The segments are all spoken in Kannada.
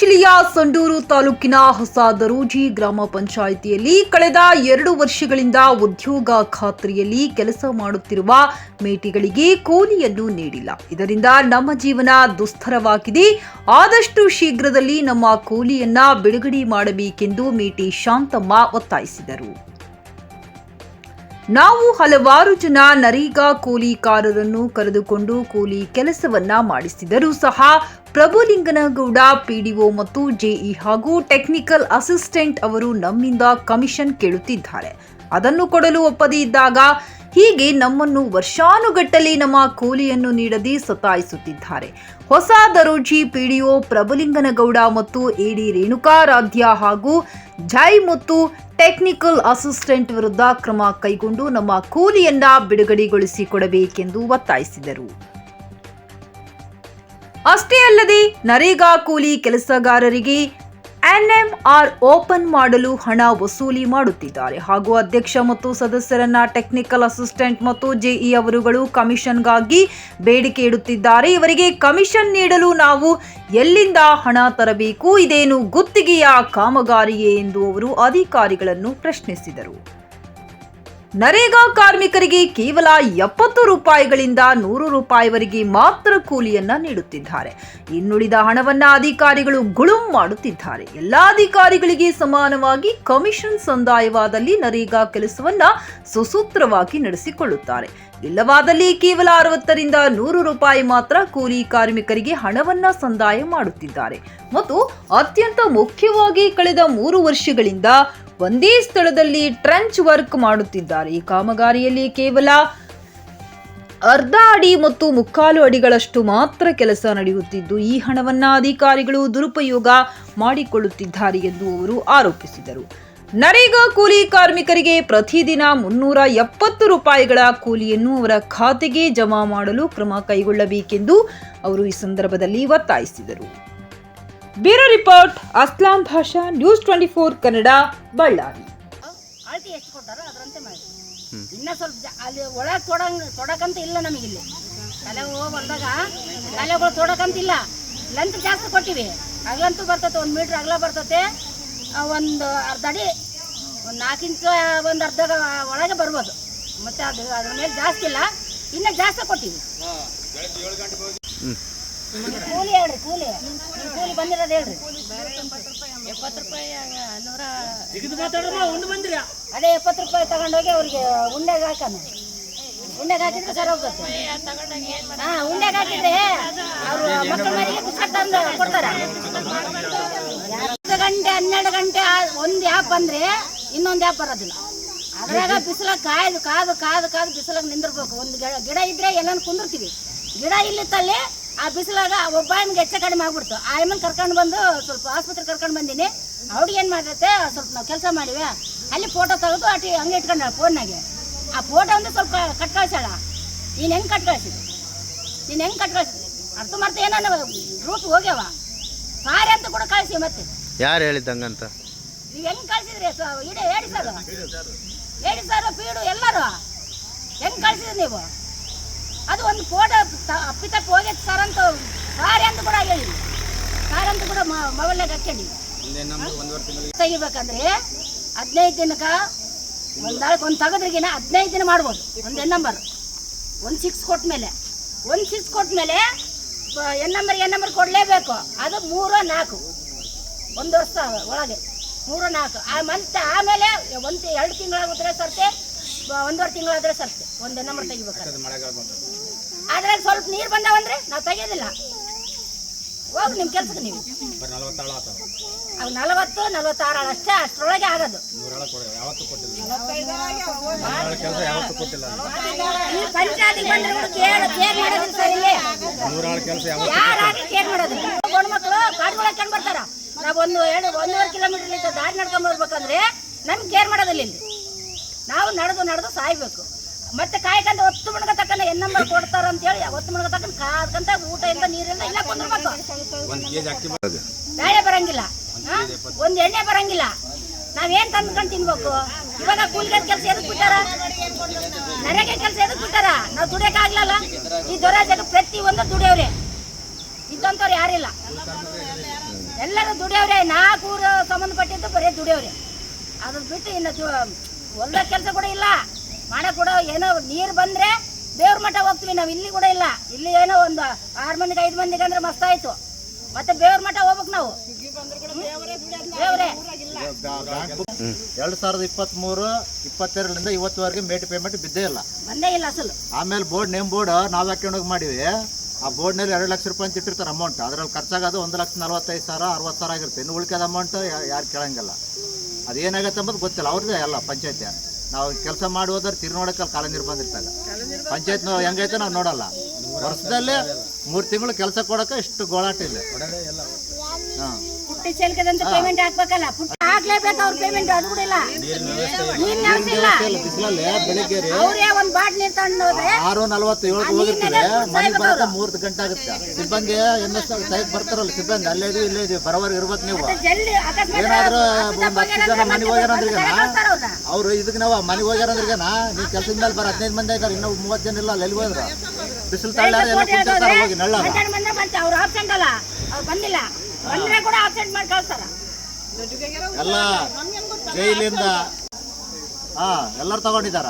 ಜಿಲ್ಲೆಯ ಸಂಡೂರು ತಾಲೂಕಿನ ಹೊಸ ದರೋಜಿ ಗ್ರಾಮ ಪಂಚಾಯಿತಿಯಲ್ಲಿ ಕಳೆದ ಎರಡು ವರ್ಷಗಳಿಂದ ಉದ್ಯೋಗ ಖಾತ್ರಿಯಲ್ಲಿ ಕೆಲಸ ಮಾಡುತ್ತಿರುವ ಮೇಟಿಗಳಿಗೆ ಕೂಲಿಯನ್ನು ನೀಡಿಲ್ಲ. ಇದರಿಂದ ನಮ್ಮ ಜೀವನ ದುಸ್ತರವಾಗಿದೆ. ಆದಷ್ಟು ಶೀಘ್ರದಲ್ಲಿ ನಮ್ಮ ಕೂಲಿಯನ್ನ ಬಿಡುಗಡೆ ಮಾಡಬೇಕೆಂದು ಮೇಟಿ ಶಾಂತಮ್ಮ ಒತ್ತಾಯಿಸಿದರು. ನಾವು ಹಲವಾರು ಜನ ನರೇಗಾ ಕೂಲಿಕಾರರನ್ನು ಕರೆದುಕೊಂಡು ಕೂಲಿ ಕೆಲಸವನ್ನ ಮಾಡಿಸಿದರೂ ಸಹ ಪ್ರಭುಲಿಂಗನಗೌಡ, ಪಿಡಿಒ ಮತ್ತು ಜೆಇ ಹಾಗೂ ಟೆಕ್ನಿಕಲ್ ಅಸಿಸ್ಟೆಂಟ್ ಅವರು ನಮ್ಮಿಂದ ಕಮಿಷನ್ ಕೇಳುತ್ತಿದ್ದಾರೆ. ಅದನ್ನು ಕೊಡಲು ಒಪ್ಪದೇ ಇದ್ದಾಗ ಹೀಗೆ ನಮ್ಮನ್ನು ವರ್ಷಾನುಗಟ್ಟಲೆ ನಮ್ಮ ಕೂಲಿಯನ್ನು ನೀಡದೆ ಸತಾಯಿಸುತ್ತಿದ್ದಾರೆ. ಹೊಸ ದರೋಜಿ, ಪಿಡಿಒ, ಪ್ರಭುಲಿಂಗನಗೌಡ ಮತ್ತು ಎಡಿ ರೇಣುಕಾರಾಧ್ಯ ಹಾಗೂ ಜೈ ಮತ್ತು ಟೆಕ್ನಿಕಲ್ ಅಸಿಸ್ಟೆಂಟ್ ವಿರುದ್ಧ ಕ್ರಮ ಕೈಗೊಂಡು ನಮ್ಮ ಕೂಲಿಯನ್ನ ಬಿಡುಗಡೆಗೊಳಿಸಿಕೊಡಬೇಕೆಂದು ಒತ್ತಾಯಿಸಿದರು. ಅಷ್ಟೇ ಅಲ್ಲದೆ ನರೇಗಾ ಕೂಲಿ ಕೆಲಸಗಾರರಿಗೆ ಎನ್ಎಂಆರ್ ಓಪನ್ ಮಾಡಲು ಹಣ ವಸೂಲಿ ಮಾಡುತ್ತಿದ್ದಾರೆ. ಹಾಗೂ ಅಧ್ಯಕ್ಷ ಮತ್ತು ಸದಸ್ಯರನ್ನ ಟೆಕ್ನಿಕಲ್ ಅಸಿಸ್ಟೆಂಟ್ ಮತ್ತು ಜೆಇ ಅವರುಗಳು ಕಮಿಷನ್ಗಾಗಿ ಬೇಡಿಕೆ ಇಡುತ್ತಿದ್ದಾರೆ. ಇವರಿಗೆ ಕಮಿಷನ್ ನೀಡಲು ನಾವು ಎಲ್ಲಿಂದ ಹಣ ತರಬೇಕು, ಇದೇನು ಗುತ್ತಿಗೆಯ ಕಾಮಗಾರಿಯೇ ಎಂದು ಅವರು ಅಧಿಕಾರಿಗಳನ್ನು ಪ್ರಶ್ನಿಸಿದರು. ನರೇಗಾ ಕಾರ್ಮಿಕರಿಗೆ ಕೇವಲ ಎಪ್ಪತ್ತು ರೂಪಾಯಿಗಳಿಂದ ನೂರು ರೂಪಾಯಿವರೆಗೆ ಮಾತ್ರ ಕೂಲಿಯನ್ನ ನೀಡುತ್ತಿದ್ದಾರೆ. ಇನ್ನುಳಿದ ಹಣವನ್ನ ಅಧಿಕಾರಿಗಳು ಗುಳುಂ ಮಾಡುತ್ತಿದ್ದಾರೆ. ಎಲ್ಲಾ ಅಧಿಕಾರಿಗಳಿಗೆ ಸಮಾನವಾಗಿ ಕಮಿಷನ್ ಸಂದಾಯವಾದಲ್ಲಿ ನರೇಗಾ ಕೆಲಸವನ್ನ ಸುಸೂತ್ರವಾಗಿ ನಡೆಸಿಕೊಳ್ಳುತ್ತಾರೆ. ಇಲ್ಲವಾದಲ್ಲಿ ಕೇವಲ ಅರವತ್ತರಿಂದ ನೂರು ರೂಪಾಯಿ ಮಾತ್ರ ಕೂಲಿ ಕಾರ್ಮಿಕರಿಗೆ ಹಣವನ್ನ ಸಂದಾಯ ಮಾಡುತ್ತಿದ್ದಾರೆ. ಮತ್ತು ಅತ್ಯಂತ ಮುಖ್ಯವಾಗಿ ಕಳೆದ ಮೂರು ವರ್ಷಗಳಿಂದ ಒಂದೇ ಸ್ಥಳದಲ್ಲಿ ಟ್ರೆಂಚ್ ವರ್ಕ್ ಮಾಡುತ್ತಿದ್ದಾರೆ. ಈ ಕಾಮಗಾರಿಯಲ್ಲಿ ಕೇವಲ ಅರ್ಧ ಅಡಿ ಮತ್ತು ಮುಕ್ಕಾಲು ಅಡಿಗಳಷ್ಟು ಮಾತ್ರ ಕೆಲಸ ನಡೆಯುತ್ತಿದ್ದು, ಈ ಹಣವನ್ನ ಅಧಿಕಾರಿಗಳು ದುರುಪಯೋಗ ಮಾಡಿಕೊಳ್ಳುತ್ತಿದ್ದಾರೆ ಎಂದು ಅವರು ಆರೋಪಿಸಿದರು. ನರೇಗಾ ಕೂಲಿ ಕಾರ್ಮಿಕರಿಗೆ ಪ್ರತಿದಿನ ಮುನ್ನೂರ ಎಪ್ಪತ್ತು ರೂಪಾಯಿಗಳ ಕೂಲಿಯನ್ನು ಅವರ ಖಾತೆಗೆ ಜಮಾ ಮಾಡಲು ಕ್ರಮ ಕೈಗೊಳ್ಳಬೇಕೆಂದು ಅವರು ಈ ಸಂದರ್ಭದಲ್ಲಿ ಒತ್ತಾಯಿಸಿದರು. Bureau report Aslam Basha news twenty four Kannada Ballari. ಅಳತಿ ಎಷ್ಟು ಕೊಟ್ಟಾರೋ ಅದರಂತೆ ಮಾಡಿ. ಇನ್ನ ಸ್ವಲ್ಪ ಜಾ- ಅಲ್ಲಿ ಒಳಗೆ ತೊಡಂಗ್ ತೊಡಕಂತ ಇಲ್ಲ ನಮಗಿಲ್ಲಿ ಕಲೆ ಹೋಗಿ ಬಂದಾಗ ತಲೆಗಳು ತೊಡಕಂತ ಇಲ್ಲ ಲೆಂತ್ ಜಾಸ್ತಿ ಕೊಟ್ಟಿವಿ. ಅಗ್ಲಂತೂ ಬರ್ತತೆ ಒಂದು ಮೀಟ್ರ್ ಅಗಲ ಬರ್ತತೆ. ಒಂದು ಅರ್ಧ ಅಡಿ ಒಂದು ನಾಲ್ಕು ಇಂಚು ಒಂದು ಅರ್ಧ ಒಳಗೆ ಬರ್ಬೋದು. ಮತ್ತೆ ಅದು ಅದ್ರ ಮೇಲೆ ಜಾಸ್ತಿ ಇಲ್ಲ. ಇನ್ನ ಜಾಸ್ತಿ ಕೊಟ್ಟಿವಿ. ಕೂಲಿ ಹೇಳ್ರಿ, ಕೂಲಿ. ಕೂಲಿ ಬಂದಿರೋದು ಹೇಳ್ರಿ. ಎಪ್ಪತ್ತು ರೂಪಾಯಿ ನೂರ ಅದೇ ಎಪ್ಪತ್ತು ರೂಪಾಯಿ ತಗೊಂಡೋಗಿ ಅವ್ರಿಗೆ ಉಂಡೆಗೆ ಹಾಕೋಣ. ಉಂಡೆಗೆ ಹಾಕಿದ್ರೆ ಸರ್ ಹೋಗುತ್ತೆ. ಹಾ, ಉಂಡೆಗೆ ಹಾಕಿದ್ರೆ ಅವರು ಮಕ್ಕಳ ಮನೆಗೆ ಪುಸ್ತಕ ತಂದು ಕೊಡ್ತಾರೆ. ಹತ್ತು ಗಂಟೆ, ಹನ್ನೆರಡು ಗಂಟೆ ಒಂದ್ ಆ್ಯಪ್ ಬಂದ್ರೆ ಇನ್ನೊಂದು ಆ್ಯಪ್ ಬರೋದಿಲ್ಲ. ಅದ್ರಾಗ ಬಿಸಿಲಾಗ ಕಾಯ್ದು ಕಾದು ಕಾದು ಕಾದು ಬಿಸಿಲಾಗ ನಿಂದಿರ್ಬೇಕು. ಒಂದು ಗಿಡ ಗಿಡ ಇದ್ರೆ ಎಲ್ಲಾನು ಕುಂದಿರ್ತೀವಿ. ಗಿಡ ಇಲ್ಲಿತ್ತಲ್ಲಿ ಆ ಬಿಸಿಲಾಗ ಒಬ್ಬ ನಿಮ್ಗೆ ಹೆಚ್ಚು ಕಡಿಮೆ ಆಗ್ಬಿಡ್ತು. ಆ ಆಯಮ್ಮನ್ ಕರ್ಕೊಂಡು ಬಂದು ಸ್ವಲ್ಪ ಆಸ್ಪತ್ರೆ ಕರ್ಕೊಂಡು ಬಂದೀನಿ. ಅವ್ರಿಗೆ ಏನು ಮಾಡತ್ತೆ ಸ್ವಲ್ಪ ನಾವು ಕೆಲಸ ಮಾಡಿವೆ. ಅಲ್ಲಿ ಫೋಟೋ ತೆಗೆದು ಅಟಿ ಹಂಗೆ ಇಟ್ಕೊಂಡ ಫೋನ್ನಾಗೆ ಆ ಫೋಟೋ ಒಂದು ಸ್ವಲ್ಪ ಕಟ್ ಕಳ್ಸಾಳ ನೀನು ಹೆಂಗೆ ಕಟ್ ಕಳ್ಸಿದ್ರಿ ನೀನು ಹೆಂಗೆ ಕಟ್ ಕಳ್ಸಿದ್ರಿ ಅರ್ಥ ಮಾಡ್ತಾ ಏನೋ ರೂಟ್ ಹೋಗ್ಯಾವ. ಸಾರಿ ಅಂತ ಕೂಡ ಕಳಿಸಿ ಮತ್ತೆ. ಯಾರು ಹೇಳಿದ್ದಂಗಂತ? ನೀವು ಹೆಂಗ್ ಕಳ್ಸಿದ್ರಿ? ಇಡೀ ಹೇಳಿ ಸರ್. ಹೇಳಿ ಸರ್ ಪೀಡು ಎಲ್ಲರೂ. ಹೆಂಗ್ ಕಳ್ಸಿದ್ರಿ ನೀವು? ಅದು ಒಂದು ಫೋಟೋ ಅಪ್ಪಿತಪ್ಪ ಹೋಗಿತ್ತು ಸರ್ ಅಂತ ಸಾರಿ ಅಂತ ಕೂಡ ಹೇಳಿ. ಸಾರ್ ಅಂತ ಕೂಡ ಮೊಬೈಲ್ನಾಗ ಹಾಕ್ಯಂಡಿ ತೆಗಿಬೇಕಂದ್ರೆ ಹದಿನೈದು ದಿನಕ ಒಂದು ಒಂದು ತೆಗೆದ್ರಿಗಿನ ಹದಿನೈದು ದಿನ ಮಾಡ್ಬೋದು. ಒಂದು ಎನ್ ನಂಬರ್ ಒಂದು ಸಿಕ್ಸ್ ಕೊಟ್ಟ ಮೇಲೆ ಒಂದು ಸಿಕ್ಸ್ ಕೊಟ್ಟ ಮೇಲೆ ಎನ್ ನಂಬರ್ ಎನ್ ನಂಬರ್ ಕೊಡಲೇಬೇಕು. ಅದು ಮೂರು ನಾಲ್ಕು. ಒಂದು ವರ್ಷ ಒಳಗೆ. ಮೂರು ನಾಲ್ಕು. ಆ ಮಂತ್ ಆಮೇಲೆ ಒಂದು ಎರಡು ತಿಂಗಳಾಗುತ್ತೆ ಸರ್ತೆ? ಒಂದೂವರೆ ತಿಂಗಳಾದರೆ ಸರ್ತೆ. ಒಂದು ನಂಬರ್ ತೆಗಿಬೇಕಾದ್ರೆ. ಅದ್ರಾಗ ಸ್ವಲ್ಪ ನೀರು ಬಂದಾವಂದ್ರೆ ನಾವು ತೆಗಿಯೋದಿಲ್ಲ. ಹೋಗಿ ನಿಮ್ಮ ಕೆಲ್ಸಕ್ಕೆ ನೀವು. ಅವು ನಲವತ್ತು ನಲವತ್ತಾರು ಆಳು ಅಷ್ಟೇ ಅಷ್ಟರೊಳಗೆ ಆಗೋದು. ಈ ಪಂಚಾಯತಿಗೆ ಬಂದ್ರೆ ಕೂಡ ಕೇರ್ ಕೇರ್ ಮಾಡೋದಿಲ್ಲ ಸರ್ ಇಲ್ಲಿ. ಯಾರು ಕೇರ್ ಮಾಡೋದಿಲ್ಲ. ಗಂಡು ಮಕ್ಕಳು ಕಾಡುಗಳು ಹಾಕೊಂಡು ಬರ್ತಾರ. ನಾವು ಒಂದು ಎರಡು ಒಂದೂವರೆ ಕಿಲೋಮೀಟರ್ ದಾರಿ ನಡ್ಕೊಂಡ್ ಬರ್ಬೇಕಂದ್ರೆ ನಮ್ಗೆ ಕೇರ್ ಮಾಡೋದಿಲ್ಲ ಇಲ್ಲಿ. ನಾವು ನಡೆದು ನಡೆದು ಸಾಯ್ಬೇಕು. ಮತ್ತೆ ಕಾಯ್ಕಂತ ಒತ್ತು ಮುಣಗ ತಕ್ಕನ ಎನ್ ನಂಬರ್ ಕೊಡ್ತಾರ ಅಂತ ಹೇಳಿ ಒತ್ತು ಮುಣಗ ತಕ್ಕನ ಕಾದ್ಕಂತ ಊಟ ಇಲ್ಲ ನೀರಿಲ್ಲ ಇಲ್ಲ ಕುಂದ್ರಬೇಕು ಬೇಳೆ ಬರಂಗಿಲ್ಲ? ಒಂದ್ ಎಣ್ಣೆ ಬರಂಗಿಲ್ಲ. ನಾವೇನ್ ತಂದ್ಕೊಂಡ್ ತಿನ್ಬೇಕು? ಇವಾಗ ಕೂಲ್ಗೆ ಕೆಲಸ ಎದಕ್ ಬಿಟ್ಟಾರ? ನರೇಗೆ ಕೆಲಸ ಎದಕ್ ಬಿಟ್ಟಾರ? ನಾವು ದುಡಿಯಕ್ ಆಗ್ಲಲ್ಲ? ಈ ದೊರೆ ಜಗ ಪ್ರತಿ ಒಂದು ದುಡಿಯವ್ರೆ. ಇದ್ದಂತವ್ರು ಯಾರಿಲ್ಲ. ಎಲ್ಲರೂ ದುಡಿಯವ್ರೆ. ನಾಲ್ಕು ಊರು ಸಂಬಂಧಪಟ್ಟಿದ್ದು ಬರೀ ದುಡಿಯವ್ರೆ. ಅದನ್ ಬಿಟ್ಟು ಇನ್ನು ಹೊಲ್ದ ಕೆಲಸ ಕೂಡ ಇಲ್ಲ. ಮಾಡಕ್ ಕೂಡ ಏನೋ ನೀರು ಬಂದ್ರೆ ದೇವ್ರ ಮಠ ಹೋಗ್ತೀವಿ ನಾವು. ಇಲ್ಲಿ ಕೂಡ ಇಲ್ಲ. ಇಲ್ಲಿ ಏನೋ ಒಂದು ಆರು ಮಂದಿಗೆ ಐದು ಮಂದಿಗೆ ಅಂದ್ರೆ ಮಸ್ತ್ ಆಯ್ತು. ಮತ್ತೆ ದೇವ್ರ ಮಠ ಹೋಗ್ಬೇಕು ನಾವು. ದೇವ್ರೆ ಎರಡು ಸಾವಿರದ ಇಪ್ಪತ್ತ್ಮೂರು ಇಪ್ಪತ್ತೆರಡರಿಂದ ಇವತ್ತುವರೆಗೆ ಮೇಟ್ ಪೇಮೆಂಟ್ ಬಿದ್ದೇ ಇಲ್ಲ. ಬಂದೇ ಇಲ್ಲ ಅಸಲು. ಆಮೇಲೆ ಬೋರ್ಡ್ ನೇಮ್ ಬೋರ್ಡ್ ನಾವು ಹಾಕೊಂಡೋಗಿ ಮಾಡಿವಿ? ಆ ಬೋರ್ಡ್ನಲ್ಲಿ ಎರಡು ಲಕ್ಷ ರೂಪಾಯಿ ಅಂತ ಇಟ್ಟಿರ್ತಾರೆ ಅಮೌಂಟ್ ಅದರಲ್ಲಿ ಖರ್ಚಾಗೋದು ಒಂದು ಲಕ್ಷ ನಲ್ವತ್ತೈದು ಸಾವಿರ ಅರವತ್ತು ಸಾವಿರ ಆಗಿರುತ್ತೆ. ಇನ್ನು ಉಳ್ಕೆದ ಅಮೌಂಟ್ ಯಾರು ಕೇಳಂಗಿಲ್ಲ. ಅದೇನಾಗತ್ತೆ ಅಂಬೋದು ಗೊತ್ತಿಲ್ಲ. ಅವ್ರದ್ದೇ ಅಲ್ಲ ಪಂಚಾಯತಿ. ನಾವು ಕೆಲಸ ಮಾಡುವುದ್ರೆ ಹೋದ್ರೆ ತಿರು ನೋಡೋಕ್ಕಲ್ಲಿ ಕಾಲ ನೀರು ಪಂಚಾಯತ್ ಹೆಂಗೈತೆ ನಾವು ನೋಡಲ್ಲ. ವರ್ಷದಲ್ಲೇ ಮೂರು ತಿಂಗಳು ಕೆಲಸ ಕೊಡೋಕೆ ಇಷ್ಟು ಗೋಳಾಟ ಇಲ್ಲ. ಹಾಂ. ಪೇಮೆಂಟ್ ಹಾಕ್ಬೇಕಲ್ಲ? ಪುಟ್ಟ ಹಾಕ್ಲೇಬೇಕು ಅವ್ರ ಪೇಮೆಂಟ್ ಅದು ಕೂಡ ಇಲ್ಲ. ನೀನ್ ನಡ್ಸಿಲ್ಲ ಬಿಸಿಲಲ್ಲಿ ಬೆಳಿಗ್ಗೆ ರೀ ಅವ್ರೇ ಒಂದ್ ಬಾಟ್ ನೀರ್ ತಗೊಂಡು ಹೋದ್ರೆ? ಆರು ನಲವತ್ತು ಹೋಗಿರ್ತೀವಿ ಮನೆಗೆ ಬರೋಕೆ ಮೂರು ಗಂಟೆ ಆಗುತ್ತೆ. ಸಿಬ್ಬಂದಿ ಎನ್ ಎಸ್ ಬರ್ತಾರಲ್ಲ ಸಿಬ್ಬಂದಿ ಅಲ್ಲೇ ಇದೀವಿ ಇಲ್ಲೇ ಇದೀವಿ ಬರೋವರೆಗೆ ಇರ್ಬೇಕು ನೀವು. ಜಲ್ದಿ ಅಕಸ್ಮಾತ್ ಏನಾದ್ರೂ ಒಂದು ಹತ್ತು ಜನ ಮನೆಗೆ ಹೋಗ್ಯಾರಂದ್ರಿಗೇನ. ಅವ್ರು. ಇದಕ್ಕೆ ನಾವು ಮನೆಗೆ ಹೋಗ್ಯಾರಂದ್ರಿಗೇನ ನೀವು ಕೆಲಸದ ಮೇಲೆ ಬರ ಹದಿನೈದು ಮಂದಿ ಇದ್ದಾರೆ ಇನ್ನೂ ಮೂವತ್ತು ಜನ ಇಲ್ಲ ಅಲ್ಲಿ ಎಲ್ಲಿ ಹೋದ್ರು? ಬಿಸಿಲು ತಳ್ಳಾರ ಎಲ್ಲ ಹೋಗಿ ನಳ್ಳ ಅವ್ರು ಅಲ್ಲ ಅವ್ರು ಬಂದಿಲ್ಲ. ಬಂದ್ರೆ ಕೂಡ ಆಬ್ಸೆಂಟ್ ಮಾಡಿ ಕಳ್ಸ್ತಾರ. ಎಲ್ಲ ಜೈಲಿಂದ ಹಾ ಎಲ್ಲರೂ ತಗೊಂಡಿದ್ದಾರ?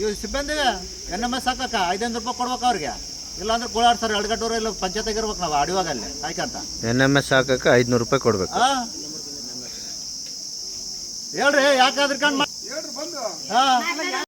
ಇವ್ ಸಿಬ್ಬಂದಿಗೆ ಎನ್ ಎಂ ಎಸ್ ಹಾಕಕ್ಕ ಐದೈದು ರೂಪಾಯಿ ಕೊಡ್ಬೇಕು ಅವ್ರಿಗೆ. ಇಲ್ಲಾಂದ್ರೆ ಗೋಳಾಡ್ತಾರೆ ಎರಡು ಗಂಟೆ ಇಲ್ಲ ಪಂಚಾಯತ್ ಇರ್ಬೇಕು ನಾವು ಅಡಿವಾಗ ಅಲ್ಲಿ ಕಾಯ್ಕಂತ ಎನ್ ಎಂ ಎಸ್ ಹಾಕಕ್ಕೆ ಐದುನೂರು ರೂಪಾಯಿ ಕೊಡ್ಬೇಕು. ಆ? ಹೇಳ್ರಿ ಯಾಕಾದ್ರಿ ಕಣ್ ಹಾ.